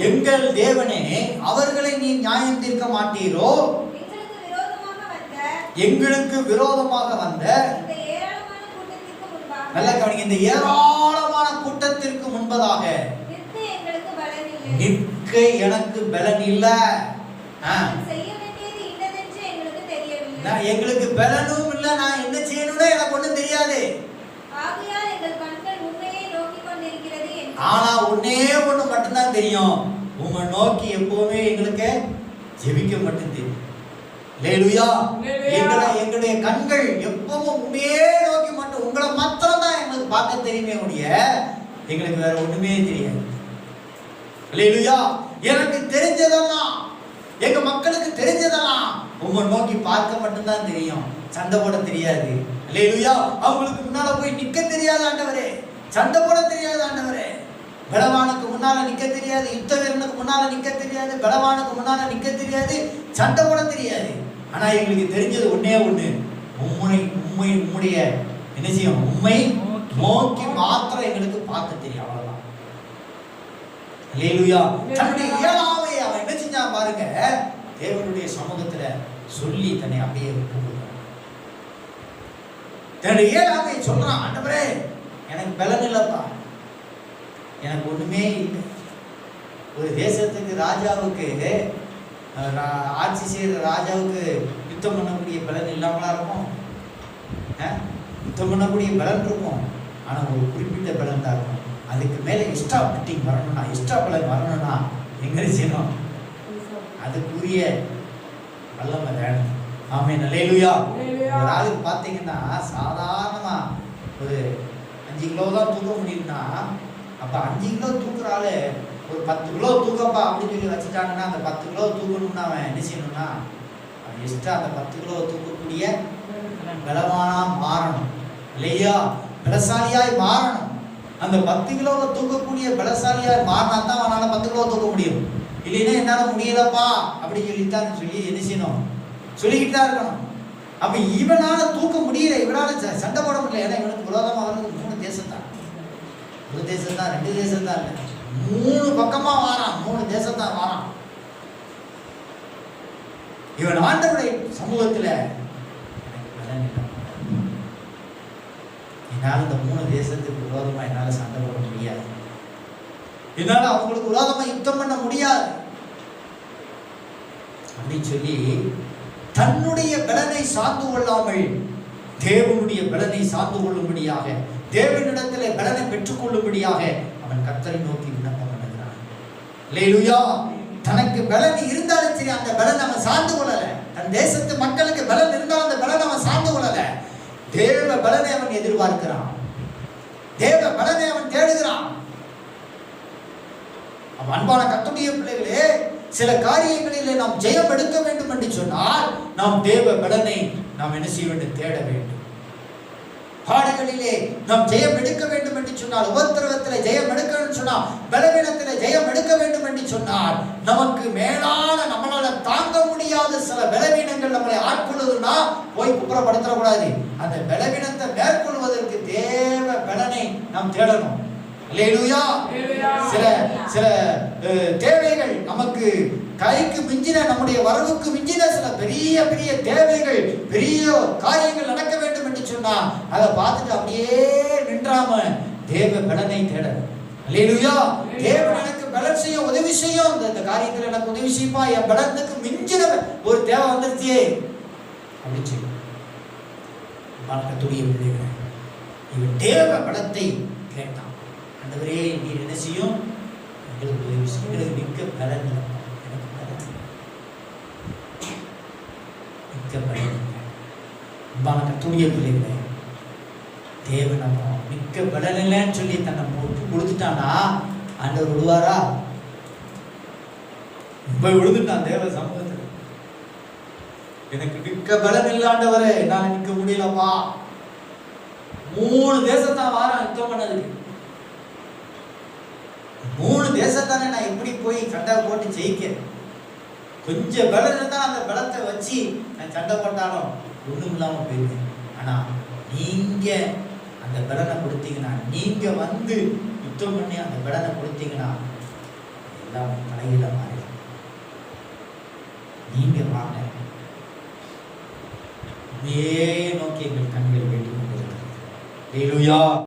எங்கள் தேவனே அவர்களை நீ நியாயம் தீர்க்க மாட்டீரோ? எங்களுக்கு விரோதமாக வந்த எங்களுக்கு விரோதமாக வந்த இந்த ஏராளமான கூட்டத்திற்கு முன்பாக நல்ல கவனிங்க இந்த ஏராளமான கூட்டத்திற்கு முன்பதாக நிற்க எனக்கு பலன் இல்ல. எங்களுக்கு பலனும் இல்ல நான் என்ன செய்யணும்னு எனக்கு ஒண்ணும் தெரியாது. ஆனா ஒன்னே ஒண்ணு மட்டும்தான் தெரியும். உங்க நோக்கி எப்பவுமே எங்களுக்கு ஜெபிக்க மட்டும் தெரியும். எங்களுடைய கண்கள் எப்பவும் உண்மையே நோக்கி மட்டும் உங்களை மாத்திரம் தான் எங்களுக்கு பார்க்க தெரியுமே ஒழிய எங்களுக்கு வேற ஒண்ணுமே தெரியாது. எனக்கு தெரிஞ்சதெல்லாம் எங்க மக்களுக்கு தெரிஞ்சதெல்லாம் உங்க நோக்கி பார்க்க மட்டும்தான் தெரியும். சண்டை போட தெரியாது. இல்லையா அவங்களுக்கு முன்னால போய் நிக்க தெரியாது ஆண்டவரே. சண்டை போட தெரியாது ஆண்டவரே. பலவானுக்கு முன்னால நிக்க தெரியாது. யுத்த வீரனுக்கு முன்னால நிக்க தெரியாது. பலவானுக்கு முன்னால நிக்க தெரியாது. சண்டை போட தெரியாது. ஆனா எங்களுக்கு தெரிஞ்சது ஒன்னே ஒண்ணு. உண்மை உண்மை உம்முடைய என்ன செய்யும்? உண்மை நோக்கி மாத்திரம் எங்களுக்கு பார்க்க தெரியும். அவ்வளவுதான். அல்லேலூயா. தன்னுடைய இயலாமை அவன் என்ன செஞ்சான் பாருங்க? தேவனுடைய சமூகத்துல சொல்லி தன்னை அப்படியே கூப்பிடுறான் தன்னுடைய இயலாமை சொல்றான் ஆண்டவரே எனக்கு பலன் இல்லப்பா. எனக்கு ஒண்ணுமே இல்லை. ஒரு தேசத்துக்கு ராஜாவுக்கு ஆட்சி செய்யற ராஜாவுக்கு யுத்தம் பண்ணக்கூடிய பலன் இல்லாமலா இருக்கும்? யுத்தம் பண்ணக்கூடிய பலன் இருக்கும். ஆனா ஒரு குறிப்பிட்ட பலன் தான் இருக்கும். அதுக்கு மேல எக்ஸ்ட்ரா பிட்டிங் வரணும்னா எக்ஸ்ட்ரா பலன் வரணும்னா எங்க செய்யணும்? அதுக்குரிய வல்லமை வேணும் ஆமே நல்லேலுயா ஒரு ஆளுக்கு பார்த்தீங்கன்னா சாதாரணமா ஒரு அஞ்சு கிலோ தான் தூக்க முடியும்னா அப்ப அஞ்சு கிலோ தூக்குற ஆளு ஒரு பத்து கிலோ தூக்கப்பா அப்படின்னு சொல்லி வச்சுட்டாங்கன்னா அந்த பத்து கிலோ தூக்கணும்னா அவன் என்ன செய்யணும்னா அவன் எக்ஸ்ட்ரா அந்த பத்து கிலோ தூக்கக்கூடிய பலவானா மாறணும். இல்லையா? பலசாலியாய் மாறணும். அந்த பத்து கிலோவை தூக்கக்கூடிய பலசாலியாய் மாறினா தான் அவனால பத்து கிலோ தூக்க முடியும். இல்லைன்னா என்னால முடியலப்பா அப்படின்னு சொல்லித்தான் சொல்லி என்ன செய்யணும் சொல்லிக்கிட்டு தான் இருக்கணும். அப்ப இவனால தூக்க முடியல இவனால ச- சண்டை போட முடியல. ஏன்னா இவனுக்கு விரோதமா வர்றது மூணு தேசம் தான் ஒரு தேசம் தான் ரெண்டு தேசம் தான் இல்லை. மூணு பக்கமா வாரான். மூணு தேசம் தான் வாரான். இவன் ஆண்டவருடைய சமூகத்துல என்னால் என்னால இந்த மூணு தேசத்துக்கு விரோதமா என்னால சண்டை போட முடியாது. என்னால அவங்களுக்கு விரோதமா யுத்தம் பண்ண முடியாது. அப்படின்னு சொல்லி தன்னுடைய பலனை சார்ந்து கொள்ளாமல் தேவனுடைய பலனை சார்ந்து கொள்ளும்படியாக தேவனிடத்தில் பலனை பெற்றுக்கொள்ளும்படியாக அவன் கத்தரை நோக்கி விண்ணப்பம் பண்ணுகிறான். லேலுயா தனக்கு பலன் இருந்தாலும் சரி அந்த பலன் அவன் சார்ந்து கொள்ளல. தன் தேசத்து மக்களுக்கு பலன் இருந்தால் அந்த பலன் அவன் சார்ந்து கொள்ளல. தேவ பலனை அவன் எதிர்பார்க்கிறான். தேவ பலனை அவன் தேடுகிறான். அவன் அன்பான கத்துடைய பிள்ளைகளே சில காரியங்களிலே நாம் ஜெயம் எடுக்க வேண்டும் என்று சொன்னால் நாம் தேவ பலனை நாம் என்ன செய்ய வேண்டும்? தேட வேண்டும். பாடுகளிலே நாம் ஜெயம் எடுக்க வேண்டும் என்று சொன்னால் உபத்திரவத்தில் ஜெயம் எடுக்க வேண்டும் சொன்னால் பலவீனத்தில் ஜெயம் எடுக்க வேண்டும் என்று சொன்னால் நமக்கு மேலான நம்மளால தாங்க முடியாத சில பலவீனங்கள் நம்மளை ஆட்கொள்ளுதுன்னா போய் குப்புறப்படுத்தக்கூடாது. அந்த பலவீனத்தை மேற்கொள்வதற்கு தேவ பலனை நாம் தேடணும். சில சில தேவைகள் நமக்கு கைக்கு மிஞ்சின நம்முடைய வரவுக்கு மிஞ்சின சில பெரிய பெரிய தேவைகள் பெரிய காரியங்கள் நடக்க வேண்டும் என்று சொன்னா அதை பார்த்துட்டு அப்படியே நின்றாம தேவ பலனை தேட அல்லேலூயா தேவன் எனக்கு பலன் செய்ய உதவி செய்யும். இந்த காரியத்தில் எனக்கு உதவி செய்யுமா என் பலனுக்கு மிஞ்சின ஒரு தேவை வந்துருச்சே அப்படின்னு சொல்லி பிள்ளைகளை இவன் தேவ பலத்தை கேட்டான். ஆண்டவரே நீர் என்ன செய்யும்? எங்களுக்கு உதவி செய்யும் எங்களுக்கு மிக்க பலன் எனக்கு பலன் மிக்க பலன் அன்பான கத்துடைய பிள்ளைகளை தேவன் நம்ம மிக்க பலன் இல்லைன்னு சொல்லி தன்னை போட்டு கொடுத்துட்டானா? ஆண்டவர் விடுவாரா? ரொம்ப விழுந்துட்டான் தேவ சமூகத்தில். எனக்கு மிக்க பலன் இல்லாண்டவரே நான் நிற்க முடியலப்பா. மூணு தேசத்தான் வாரம் யுத்தம் பண்ணதுக்கு மூணு தேசத்தானே நான் எப்படி போய் சண்டை போட்டு ஜெயிக்க கொஞ்சம் பலம் இருந்தால் அந்த பலத்தை வச்சு நான் சண்டை போட்டாலும் ஒன்றும் இல்லாமல் போயிடுவேன் ஆனால் நீங்கள் அந்த பலனை கொடுத்தீங்கன்னா நீங்கள் வந்து யுத்தம் பண்ணி அந்த பலனை கொடுத்தீங்கன்னா எல்லாம் தலையில மாறிடும். நீங்கள் வாங்க. உண்மையே நோக்கி எங்கள் கண்கள் வேண்டிக் கொண்டிருக்கிறது.